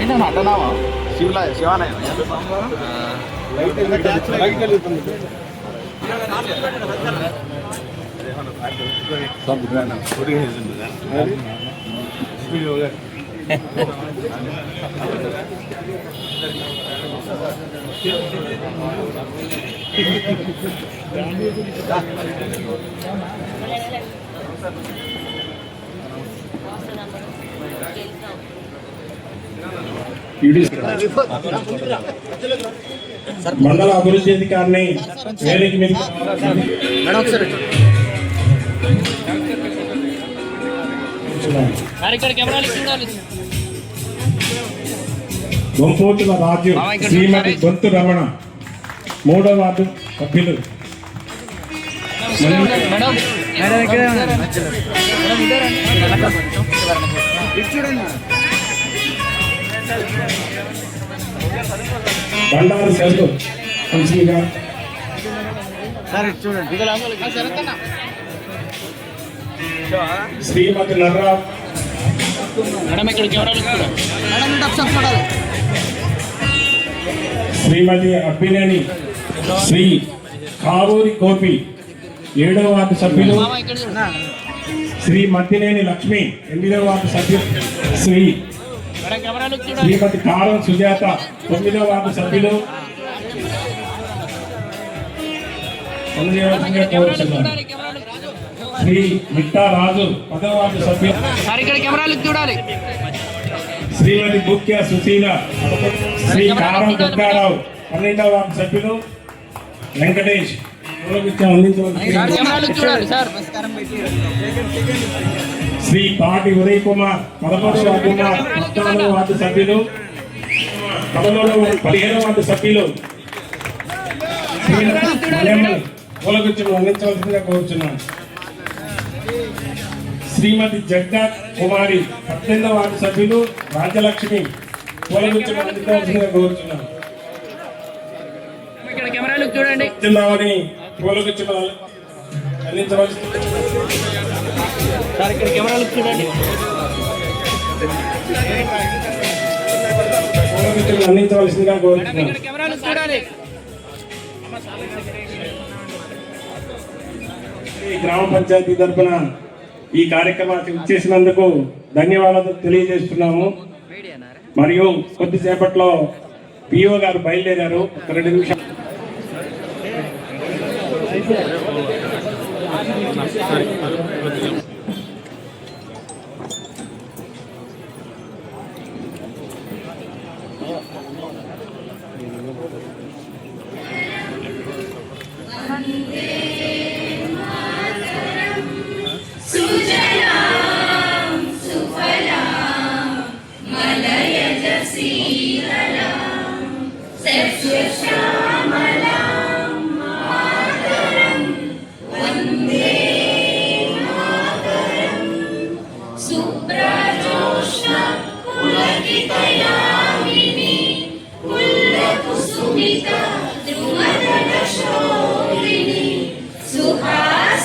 ఏంటన్నా అట్టనావా శివలా శివాలయం మండల అభివృద్ధి అధికారిని వేదిక మీద మేడం ఒకసారి బొంపోతుల రాజు శ్రీమతి గొంతు రమణ. మూడవ వార్డు సభ్యులు మేడం మేడం బండారు సెల్లు. చూడండి. శ్రీమతి నర్రా. మేడం ఇక్కడ కెమెరాలు మేడం శ్రీమతి అబ్బినేని శ్రీ కావూరి గోపి ఏడవ వార్డు సభ్యులు. శ్రీ మద్దినేని లక్ష్మి ఎనిమిదవ వార్డు సభ్యులు శ్రీ శ్రీమతి కారం సుజాత తొమ్మిదవ వార్డు సభ్యులు. శ్రీ మిట్టా రాజు పదవ వార్డు సభ్యులు కెమెరాలు చూడాలి. శ్రీమతి ముఖ్య సుశీల శ్రీ కారం దుర్గారావు పన్నెండవ వార్డు సభ్యులు వెంకటేష్. శ్రీ పాటి ఉదయ్ కుమార్ పదకొండవ కుమార్ పద్నాలుగవ వార్డు సభ్యులు పదమూడవ పదిహేనవ వార్డు సభ్యులు. మలయమ్మ పూలగుచ్చం అందించవలసిందిగా కోరుచున్నాను. శ్రీమతి జగ్గా కుమారి పద్దెనిమిదవ వార్డు సభ్యులు రాజ్యలక్ష్మి చూడండి. ఇక్కడ కెమెరాలు చూడండి. అందించవలసిందిగా కెమెరాలు చూడాలి. ఈ గ్రామ పంచాయతీ తరఫున ఈ కార్యక్రమానికి ఇచ్చేసినందుకు ధన్యవాదాలు తెలియజేస్తున్నాము. మరియు కొద్దిసేపట్లో పిఓ గారు బయలుదేరారు. రెండు నిమిషాలు.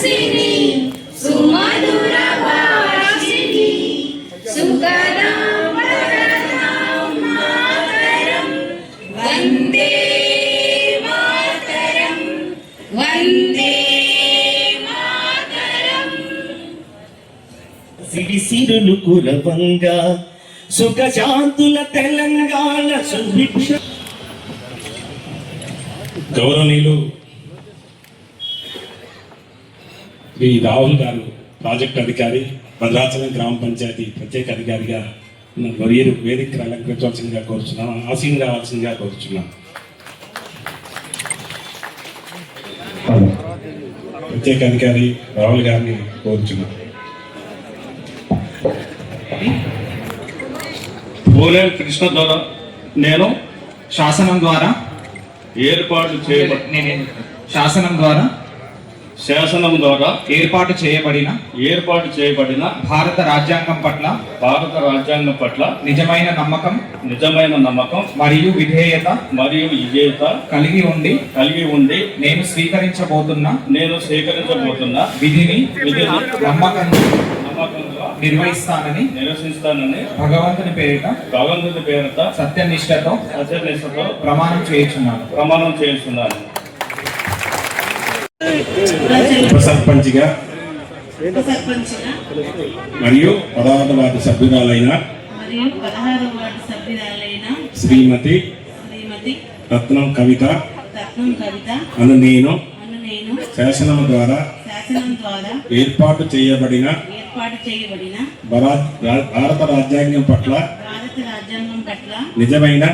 సుహాసిని సుమధుర భాషిని సుఖదం వరదాం మాతరం వందే కులవంగా సుఖశాంతుల తెలంగాణ గౌరవనీయులు శ్రీ రాహుల్ గారు ప్రాజెక్ట్ అధికారి భద్రాచలం గ్రామ పంచాయతీ ప్రత్యేక అధికారిగా వరియరు వేదిక అలంకరించవలసిందిగా కోరుచున్నాం ఆశీం రావాల్సిందిగా కోరుచున్నాం ప్రత్యేక అధికారి రాహుల్ గారిని కోరుచున్నాం పూలేరు కృష్ణ ద్వారా నేను శాసనం ద్వారా ఏర్పాటు చేయబడి శాసనం ద్వారా శాసనం ద్వారా ఏర్పాటు చేయబడిన ఏర్పాటు చేయబడిన భారత రాజ్యాంగం పట్ల భారత రాజ్యాంగం పట్ల నిజమైన నమ్మకం నిజమైన నమ్మకం మరియు విధేయత మరియు విజేత కలిగి ఉండి కలిగి ఉండి నేను స్వీకరించబోతున్న నేను స్వీకరించబోతున్న విధిని విధిని నమ్మకంగా నమ్మకంగా నిర్వహిస్తానని నిరసిస్తానని భగవంతుని పేరిట భగవంతుడి పేరుత సత్యనిష్టతో సత్యనిష్టతో ప్రమాణం చేయుచున్నాను. ప్రమాణం చేస్తున్నాను ఉప సర్పంచ్గా మరియు పదహారు వార్డు సభ్యురాలైన శ్రీమతి రత్నం కవిత అను నేను శాసనం ద్వారా ఏర్పాటు చేయబడిన భారత రాజ్యాంగం పట్ల భారత రాజ్యాంగం పట్ల నిజమైన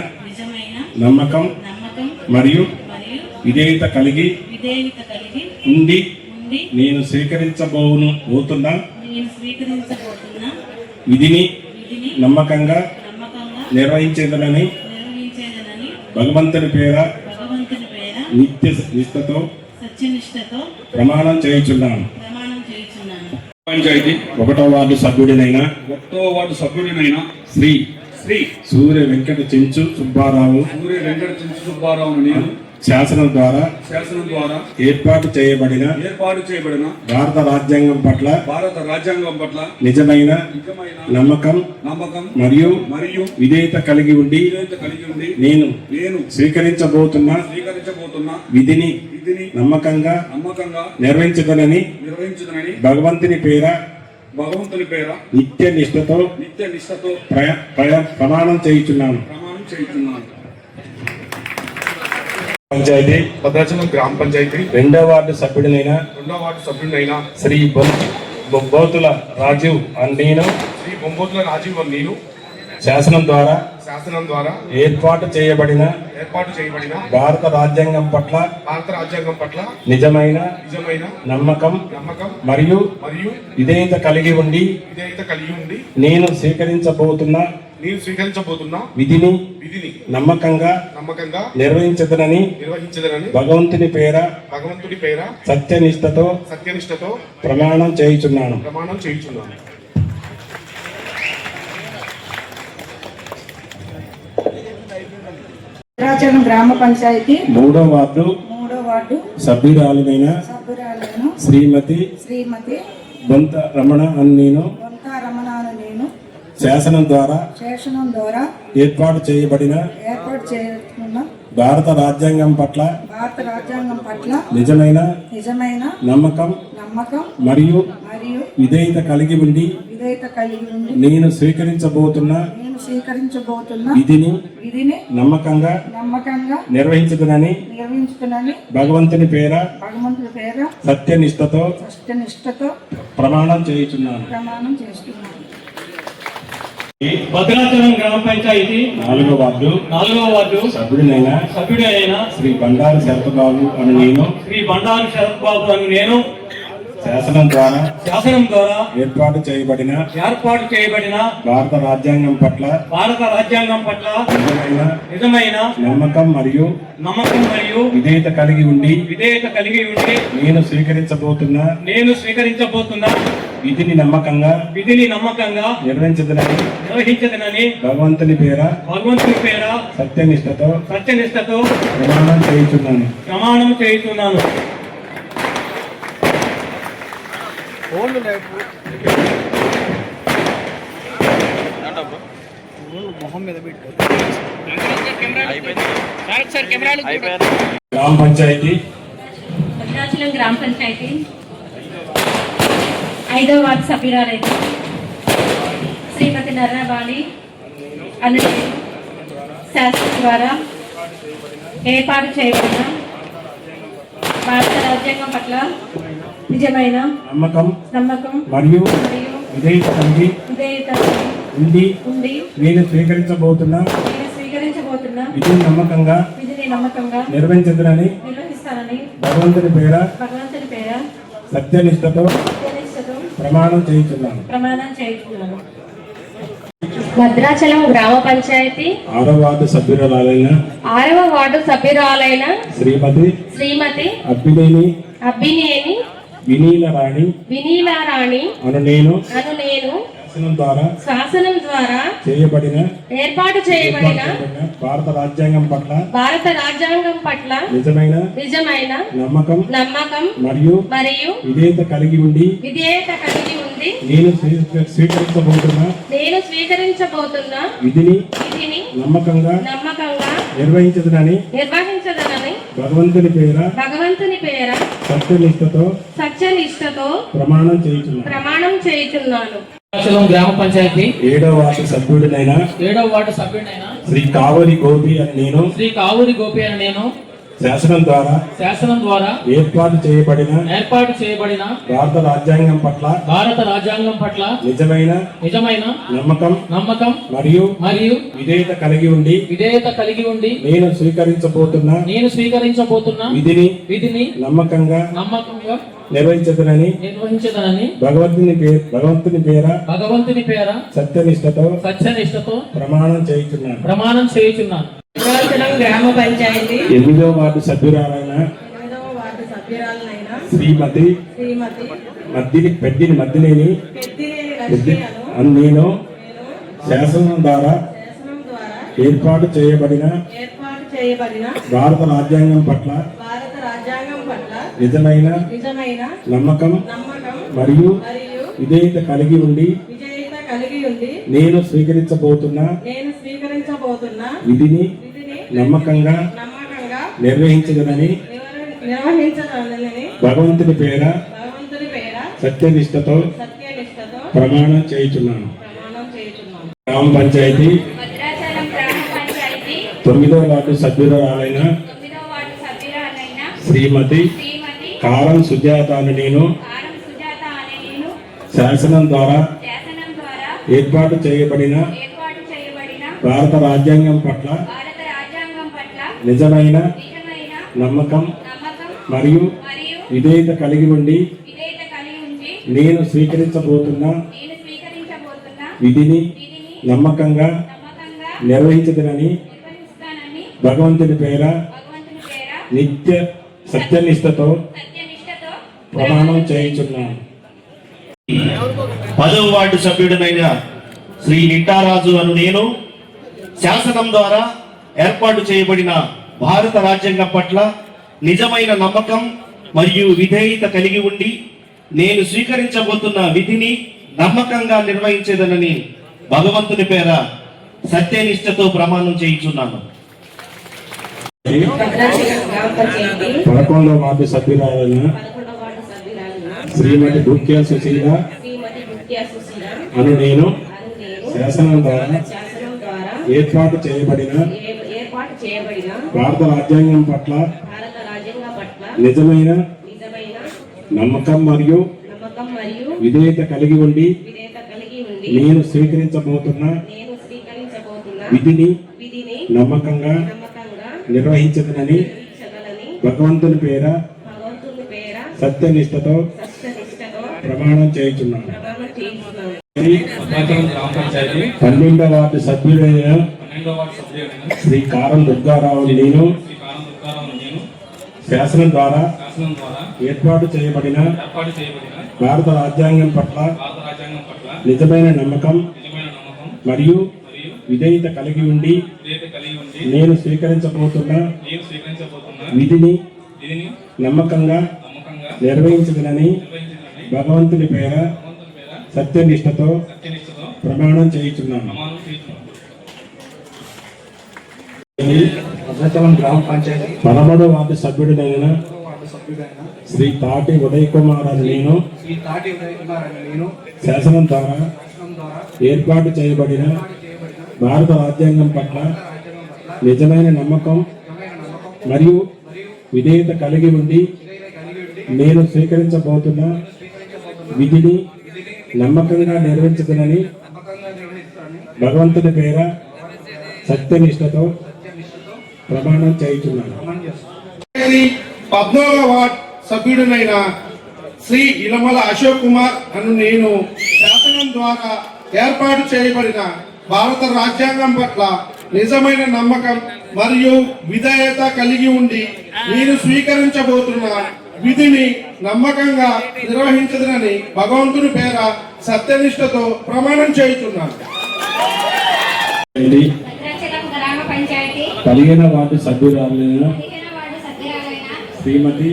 నమ్మకం మరియు విధేయత కలిగి ఉండి నేను స్వీకరించబోను పోతున్న. నేను స్వీకరించబోతున్న. విధిని విధిని నమ్మకంగా నమ్మకంగా నిర్వహించేదనని నిర్వహించేదనని భగవంతుని పేర భగవంతుని పేర నిత్య నిష్ఠతో సత్యనిష్టతో ప్రమాణం చేయుచున్నాను. పంచాయతీ. ఒకటో వార్డు సభ్యుడినైన ఒకటో వార్డు సభ్యుడినైన శ్రీ శ్రీ సూర్య వెంకట చెంచు సుబ్బారావు సూర్య వెంకట చించు సుబ్బారావును నేను శాసనం ద్వారా శాసనం ద్వారా ఏర్పాటు చేయబడిన ఏర్పాటు చేయబడిన భారత రాజ్యాంగం పట్ల భారత రాజ్యాంగం పట్ల నిజమైన నమ్మకం నమ్మకం మరియు మరియు విధేయత కలిగి ఉండి కలిగి ఉండి నేను నేను స్వీకరించబోతున్న స్వీకరించబోతున్న విధిని విధిని నమ్మకంగా నమ్మకంగా నిర్వహించదనని నిర్వహించుదనని భగవంతుని పేర భగవంతుని పేర నిత్య నిష్ఠతో నిత్య నిష్ఠతో ప్రమాణం చేయుచున్నాను. ప్రమాణం చేయుచున్నాను. పంచాయతీ. భద్రాచలం గ్రామ పంచాయతీ. రెండో వార్డు సభ్యుడినైన రెండో వార్డు సభ్యుడైన శ్రీ బొబ్బోతుల రాజీవ్ అని నేను శ్రీ బొంబోతుల రాజీవ్ అని నేను శాసనం ద్వారా శాసనం ద్వారా ఏర్పాటు చేయబడిన ఏర్పాటు చేయబడిన భారత రాజ్యాంగం పట్ల భారత రాజ్యాంగం పట్ల నిజమైన నిజమైన నమ్మకం నమ్మకం మరియు మరియు విధేయత కలిగి ఉండి విధేయత కలిగి ఉండి నేను స్వీకరించబోతున్న నేను స్వీకరించబోతున్న విధిని విధిని నమ్మకంగా నమ్మకంగా నిర్వహించదనని నిర్వహించదనని భగవంతుని పేర భగవంతుడి పేర సత్యనిష్టతో సత్యనిష్టతో ప్రమాణం చేయుచున్నాను. ప్రమాణం చేయుచున్నాను. భద్రాచలం గ్రామ పంచాయతీ. మూడో వార్డు మూడో వార్డు. సభ్యురాలను శ్రీమతి శ్రీమతి బొంత రమణ అని నేను బొంతా రమణాను నేను శాసనం ద్వారా శేషణం ద్వారా ఏర్పాటు చేయబడిన ఏర్పాటు చేసుకున్న భారత రాజ్యాంగం పట్ల భారత రాజ్యాంగం పట్ల నిజమైన నిజమైన నమ్మకం నమ్మకం మరియు విధేయత కలిగి ఉండి విధేయత కలిగి ఉండి నేను స్వీకరించబోతున్న నేను స్వీకరించబోతున్న విధిని విధిని నమ్మకంగా నమ్మకంగా నిర్వహించుకునని భగవంతుని పేర పేర సత్యనిష్టతో సత్యనిష్టతో ప్రమాణం చేయుచున్నాను. ప్రమాణం చేస్తున్నాను. భద్రాచలం గ్రామ పంచాయతీ నాలుగో వార్డు నాలుగవ వార్డు సభ్యుడినైన సభ్యుడైన శ్రీ బండారు శరతబాబు అని నేను. శ్రీ బండారు శరత్ బాబు అని నేను. శాసనం ద్వారా శాసనం ద్వారా ఏర్పాటు చేయబడిన ఏర్పాటు చేయబడిన భారత రాజ్యాంగం పట్ల భారత రాజ్యాంగం పట్ల నిజమైన నిజమైన నమ్మకం మరియు నమ్మకం మరియు విధేయత కలిగి ఉండి విధేయత కలిగి ఉండి నేను స్వీకరించబోతున్న నేను స్వీకరించబోతున్న విధిని నమ్మకంగా విధిని నమ్మకంగా నిర్వహించదనని నిర్వహించదనని భగవంతుని పేర భగవంతుని పేర సత్యనిష్టతో సత్యనిష్టతో ప్రమాణం చేయుచున్నాను. ప్రమాణం చేయుతున్నాను గ్రామ పంచాయతీ. భద్రాచలం గ్రామ పంచాయతీ. ఐదో వార్డు సభ్యురాలైతే శ్రీమతి నర్రబాలి అను శాసనం ద్వారా ఏర్పాటు చేయబడిన భారత రాజ్యాంగం పట్ల నిజమైన నమ్మకం నమ్మకం మరియు విధేయత కలిగి విధేయత ఉండి ఉండి నేను స్వీకరించబోతున్న నేను స్వీకరించబోతున్న విధిని నమ్మకంగా విధిని నమ్మకంగా నిర్వహించదనని నిర్వహిస్తానని భగవంతుని పేర భగవంతుని పేర సత్యనిష్టతో సత్యనిష్టతో ప్రమాణం చేయుచున్నాను. ప్రమాణం చేయించుకున్నాను భద్రాచలం గ్రామ పంచాయతీ ఆరో వార్డు సభ్యురాలైన ఆరవ వార్డు సభ్యురాలైన శ్రీమతి శ్రీమతి అప్పినేని అబ్బినేని వినీల రాణి వినీలారాణి. అను నేను. అను నేను. శాసనం ద్వారా. శాసనం ద్వారా. చేయబడిన. ఏర్పాటు చేయబడిన. భారత రాజ్యాంగం పట్ల. భారత రాజ్యాంగం పట్ల. నిజమైన. నిజమైన. నమ్మకం. నమ్మకం. మరియు. మరియు. విధేయత కలిగి ఉండి. విధేయత కలిగి ఉంది నేను స్వీ- స్వీకరించబోతున్న. నేను స్వీకరించబోతున్న. విధిని. విధిని. నమ్మకంగా. నమ్మకంగా. నిర్వహించదనని. నిర్వహించదనని. భగవంతుని పేర భగవంతుని పేర సత్యనిష్టతో సత్యనిష్టతో ప్రమాణం చేయుచున్నాను. ప్రమాణం చేయుచున్నాను. గ్రామ పంచాయతీ ఏడవ వార్డు సభ్యుడినైన ఏడవ వార్డు సభ్యుడైన శ్రీ కావలి గోపి అని నేను శ్రీ కావూరి గోపి అని నేను శాసనం ద్వారా శాసనం ద్వారా ఏర్పాటు చేయబడిన ఏర్పాటు చేయబడిన భారత రాజ్యాంగం పట్ల భారత రాజ్యాంగం పట్ల నిజమైన నిజమైన నమ్మకం నమ్మకం మరియు మరియు విధేయత కలిగి ఉండి విధేయత కలిగి ఉండి నేను స్వీకరించబోతున్న నేను స్వీకరించబోతున్న విధిని విధిని నమ్మకంగా నమ్మకంగా నిర్వహించదనని నిర్వహించదనని భగవంతుని పేరు భగవంతుని పేర భగవంతుని పేర సత్యనిష్టతో సత్యనిష్టతో ప్రమాణం చేయుచున్నాను. ప్రమాణం చేయుచున్నాను. గ్రామ పంచాయతీ. ఎనిమిదవ వార్డు సభ్యురాలైన శ్రీమతి శ్రీమతి మద్దిని పెద్దిని మద్దినేని అని నేను నేను శాసనం ద్వారా శాసనం ద్వారా ఏర్పాటు చేయబడిన భారత రాజ్యాంగం పట్ల నిజమైన నమ్మకం మరియు విధేయత కలిగి ఉండి విజేత కలిగి ఉంది నేను స్వీకరించబోతున్న నేను స్వీకరించబోతున్న విధిని నమ్మకంగా నమ్మకంగా నిర్వహించదనని నిర్వ- నిర్వహించదనని భగవంతుని పేర సత్యనిష్టతో సత్యనిష్టతో ప్రమాణం చేయుచున్నాను. గ్రామ పంచాయతీ తొమ్మిదవ వార్డు సభ్యురాలైన శ్రీమతి కారం సుజాత అని నేను శాసనం ద్వారా ఏర్పాటు చేయబడిన భారత రాజ్యాంగం పట్ల నిజమైన నమ్మకం మరియు విధేయత కలిగి ఉండి నేను స్వీకరించబోతున్న నేను స్వీకరించబోతున్న విధిని నమ్మకంగా నిర్వహించదనని భగవంతుని పేర నిత్య సత్యనిష్టతో ప్రమాణం చేయుచున్నాను. పదవ వార్డు సభ్యుడినైన శ్రీ నిట్టారాజు అను నేను శాసనం ద్వారా ఏర్పాటు చేయబడిన భారత రాజ్యాంగం పట్ల నిజమైన నమ్మకం మరియు విధేయత కలిగి ఉండి నేను స్వీకరించబోతున్న విధిని నమ్మకంగా నిర్వహించేదనని భగవంతుని పేర సత్యనిష్టతో ప్రమాణం చేయించున్నాను. పదకొండవ వార్డు సభ్యురాలైన సభ్యురాలైన శ్రీమతి బుక్య సుశీల. అను నేను శాసనం ద్వారా ఏర్పాటు చేయబడిన భారత రాజ్యాంగం పట్ల నిజమైన నమ్మకం మరియు విధేయత కలిగి ఉండి నేను స్వీకరించబోతున్న నేను స్వీకరించబోతున్న విధిని నమ్మకంగా నిర్వహించదనని భగవంతుని పేర సత్యనిష్టతో ప్రమాణం చేయుచున్నాను. పన్నెండవ వార్డు సభ్యుడైన శ్రీ కారం దుర్గారావు నేను శాసనం ద్వారా ఏర్పాటు చేయబడిన ఏర్పాటు చేయబడిన భారత రాజ్యాంగం పట్ల నిజమైన నమ్మకం మరియు విధేయత కలిగి ఉండి నేను స్వీకరించబోతున్న నేను స్వీకరించబోతున్న విధిని నమ్మకంగా నిర్వహించదనని భగవంతుని పేర సత్యనిష్టతో ప్రమాణం చేయుచున్నాను. పదమూడవ వార్డు సభ్యుడినైన శ్రీ తాటి ఉదయ్ కుమార్ అని నేను శాసనం ద్వారా ఏర్పాటు చేయబడిన భారత రాజ్యాంగం పట్ల నిజమైన నమ్మకం మరియు విధేయత కలిగి ఉండి నేను స్వీకరించబోతున్న విధిని నమ్మకంగా నిర్వహించదనని భగవంతుని పేర సత్యనిష్టతో ప్రమాణం చేయించున్నాను. ప్రమాణం వార్డ్ సభ్యుడినైన శ్రీ ఇలమల అశోక్ కుమార్ అను నేను శాసనం ద్వారా ఏర్పాటు చేయబడిన భారత రాజ్యాంగం పట్ల నిజమైన నమ్మకం మరియు విధేయత కలిగి ఉండి నేను స్వీకరించబోతున్న విధిని నమ్మకంగా నిర్వహించదనని భగవంతుని పేర సత్యనిష్టతో ప్రమాణం పంచాయతీ పదిహేను వార్డు సభ్యురాలైన శ్రీమతి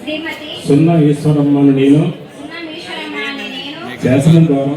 శ్రీమతి సున్న ఈశ్వరమ్మను నేను శాసనం ద్వారా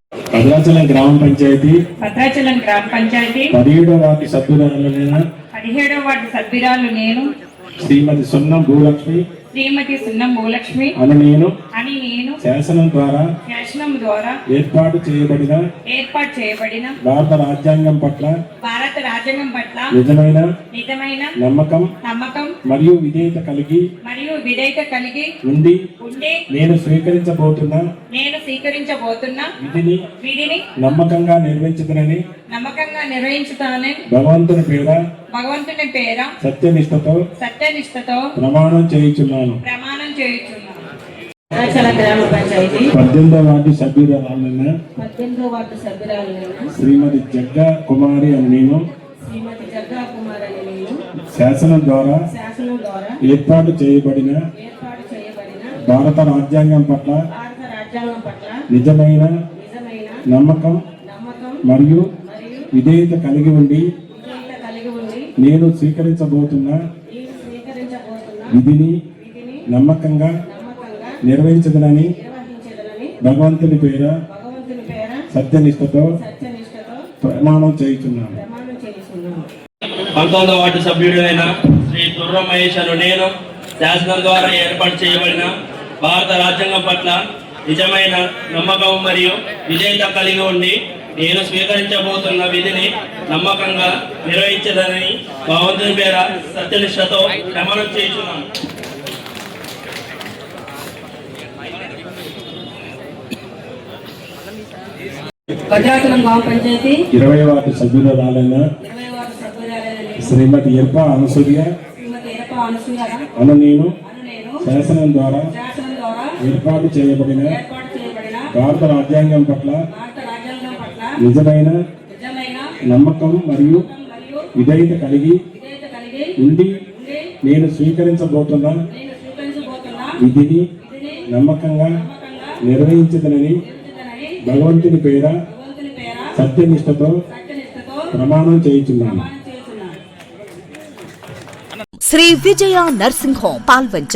భద్రాచలం గ్రామ పంచాయతీ. భద్రాచలం గ్రామ పంచాయతీ. పదిహేడో వార్డు సభ్యురాలైన పదిహేడవ వార్డు సభ్యురాలు నేను. శ్రీమతి సున్నం భూలక్ష్మి. శ్రీమతి సున్నం భూలక్ష్మి అను నేను అని నేను శాసనం ద్వారా శాసనం ద్వారా ఏర్పాటు చేయబడిన ఏర్పాటు చేయబడిన భారత రాజ్యాంగం పట్ల భారత రాజ్యాంగం పట్ల నిజమైన నిజమైన నమ్మకం నమ్మకం మరియు విధేయత కలిగి మరియు విధేయత కలిగి ఉండి ఉండే నేను స్వీకరించబోతున్న నేను స్వీకరించబోతున్న విధిని విధిని నమ్మకంగా నిర్వహించదనని నమ్మకంగా నిర్వహించుతానని భగవంతుని పేర భగవంతుని పేర? సత్యనిష్టతో సత్యనిష్టతో ప్రమాణం చేయుచున్నాను. ప్రమాణం చేయుచున్నాను. భద్రాచలం గ్రామ పంచాయతీ. పద్దెనిమిదో వార్డు సభ్యురాలైన పద్దెనిమిదో వార్డు సభ్యురాలైన శ్రీమతి జగ్గ కుమారి అని నేను. శ్రీమతి జగ్గా కుమార్ అని నేను. శాసనం ద్వారా శాసనం ద్వారా ఏర్పాటు చేయబడిన ఏర్పాటు చేయబడిన భారత రాజ్యాంగం పట్ల భారత రాజ్యాంగం పట్ల నిజమైన నిజమైన నమ్మకం నమ్మకం మరియు విధేయత కలిగి ఉండి నేను స్వీకరించబోతున్న నేను స్వీకరించబోతున్న విధిని విధిని నమ్మకంగా నిర్వహించదనని భగవంతుని పేర సత్యనిష్టతో ప్రమాణం చేయుచున్నాను. పంతొమ్మిదవ వార్డు సభ్యుడైన శ్రీ దుర్ర అను నేను శాసనం ద్వారా ఏర్పాటు చేయబడిన భారత రాజ్యాంగం పట్ల నిజమైన నమ్మకం మరియు విధేయత కలిగి ఉండి నేను స్వీకరించబోతున్న విధిని నమ్మకంగా నిర్వహించదనని భగవంతుని పేర సత్యనిష్టతో ప్రమాణం చేస్తున్నాను. భద్రాచలం గ్రామ పంచాయతీ. ఇరవై వార్డు సభ్యురాలైన శ్రీమతి ఎర్ప అనసూయ అను నేను శాసనం ద్వారా ఏర్పాటు చేయబడిన భారత రాజ్యాంగం పట్ల నిజమైన నమ్మకం మరియు విధేయత కలిగి ఉండి నేను స్వీకరించబోతున్న నేను స్వీకరించబోతున్న విధిని నమ్మకంగా నిర్వహించదనని భగవంతుని పేర సత్యనిష్టతో ప్రమాణం చేయుచున్నాను. Sri Vijaya nursing home Palvancha